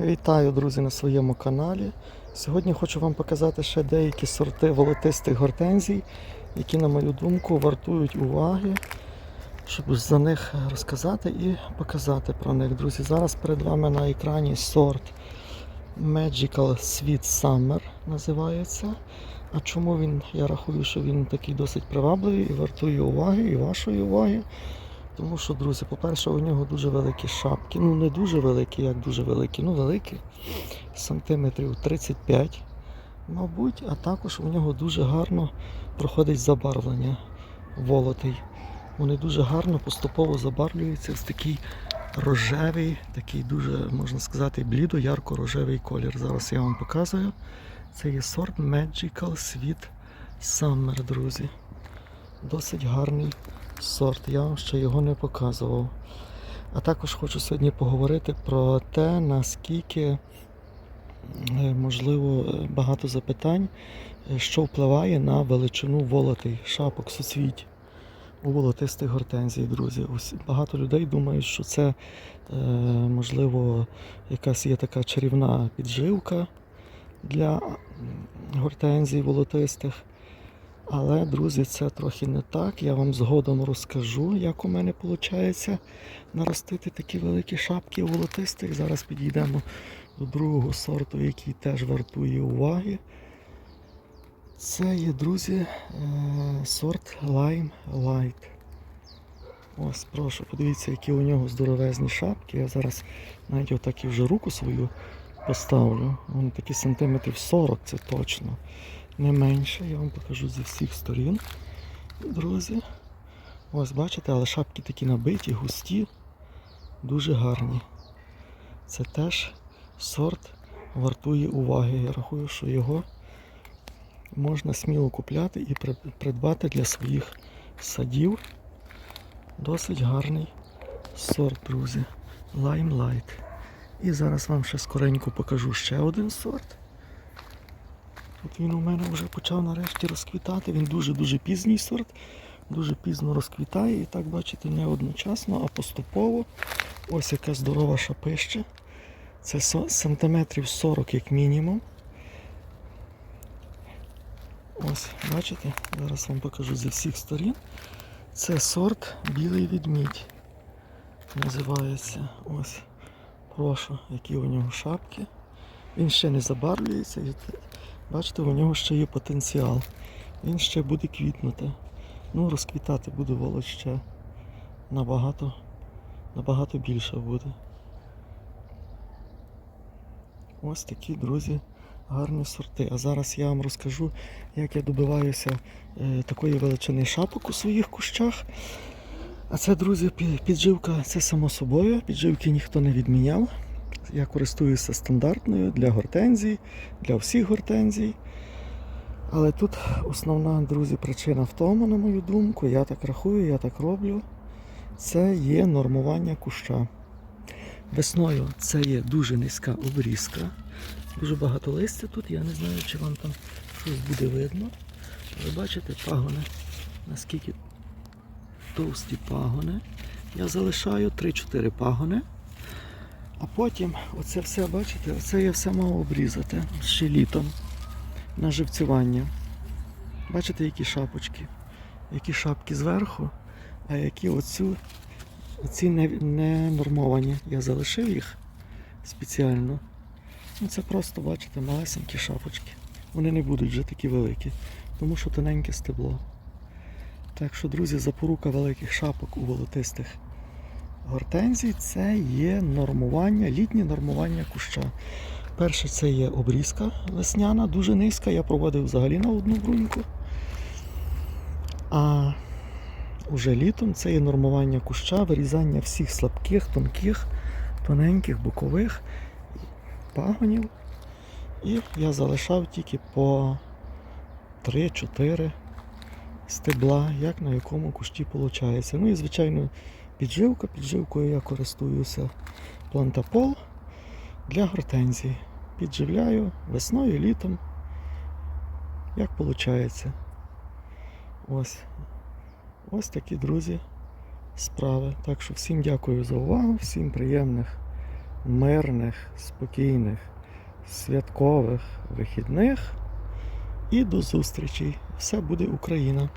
Вітаю, друзі, на своєму каналі. Сьогодні хочу вам показати ще деякі сорти волотистих гортензій, які, на мою думку, вартують уваги, щоб за них розказати і показати про них. Друзі, зараз перед вами на екрані сорт Magical Sweet Summer називається. А чому він, я рахую, що він такий досить привабливий і вартує уваги і вашої уваги. Тому що, друзі, по-перше, у нього дуже великі шапки. Ну, не дуже великі, як дуже великі, ну великі. Сантиметрів 35, мабуть, а також у нього дуже гарно проходить забарвлення волотий. Вони дуже гарно поступово забарвлюються в такий рожевий, такий дуже, можна сказати, блідо-ярко-рожевий колір. Зараз я вам показую. Це є сорт Magical Sweet Summer, друзі. Досить гарний сорт, я вам ще його не показував. А також хочу сьогодні поговорити про те, наскільки е, можливо е, багато запитань, е, що впливає на величину волотий шапок суцвіть у волотистих гортензій, друзі. Ось багато людей думають, що це можливо якась є така чарівна підживка для гортензій волотистих. Але, друзі, це трохи не так. Я вам згодом розкажу, як у мене виходить наростити такі великі шапки волотистих. Зараз підійдемо до другого сорту, який теж вартує уваги. Це є, друзі, е, сорт Lime Light. Ось, прошу, подивіться, які у нього здоровезні шапки. Я зараз навіть отак і вже руку свою поставлю. Вони такі сантиметрів 40, це точно не менше. Я вам покажу зі всіх сторін, друзі. Ось бачите, але шапки такі набиті, густі, дуже гарні. Це теж сорт вартує уваги. Я рахую, що його можна сміло купляти і придбати для своїх садів. Досить гарний сорт, друзі. Lime Light. І зараз вам ще скоренько покажу ще один сорт. От він у мене вже почав нарешті розквітати. Він дуже-дуже пізній сорт, дуже пізно розквітає. І так бачите, не одночасно, а поступово. Ось яка здорова шапища. Це сантиметрів 40 як мінімум. Ось, бачите, зараз вам покажу зі всіх сторін. Це сорт білий відмідь. Називається. Ось. Прошу, які у нього шапки. Він ще не забарвлюється. Бачите, у нього ще є потенціал. Він ще буде квітнути. Ну, розквітати буде волос ще набагато, набагато більше буде. Ось такі, друзі, гарні сорти. А зараз я вам розкажу, як я добиваюся е, такої величини шапок у своїх кущах. А це, друзі, підживка, це само собою. Підживки ніхто не відміняв. Я користуюся стандартною для гортензій, для всіх гортензій. Але тут основна, друзі, причина в тому, на мою думку, я так рахую, я так роблю. Це є нормування куща. Весною це є дуже низька обрізка. Дуже багато листя тут. Я не знаю, чи вам там щось буде видно. Ви бачите пагони, наскільки товсті пагони. Я залишаю 3-4 пагони. А потім оце все, бачите, оце я все мав обрізати ще літом на живцювання. Бачите, які шапочки? Які шапки зверху, а які оцю, оці не, нормовані. Я залишив їх спеціально. Ну це просто, бачите, малесенькі шапочки. Вони не будуть вже такі великі, тому що тоненьке стебло. Так що, друзі, запорука великих шапок у волотистих гортензій це є нормування, літнє нормування куща. Перше це є обрізка весняна, дуже низька. Я проводив взагалі на одну бруньку. А уже літом це є нормування куща, вирізання всіх слабких, тонких, тоненьких, бокових пагонів. І я залишав тільки по 3-4 стебла, як на якому кущі виходить. Ну і звичайно підживка. Підживкою я користуюся плантапол для гортензій. Підживляю весною, літом. Як виходить. Ось. Ось такі, друзі, справи. Так що всім дякую за увагу, всім приємних мирних, спокійних, святкових вихідних і до зустрічі. Все буде Україна!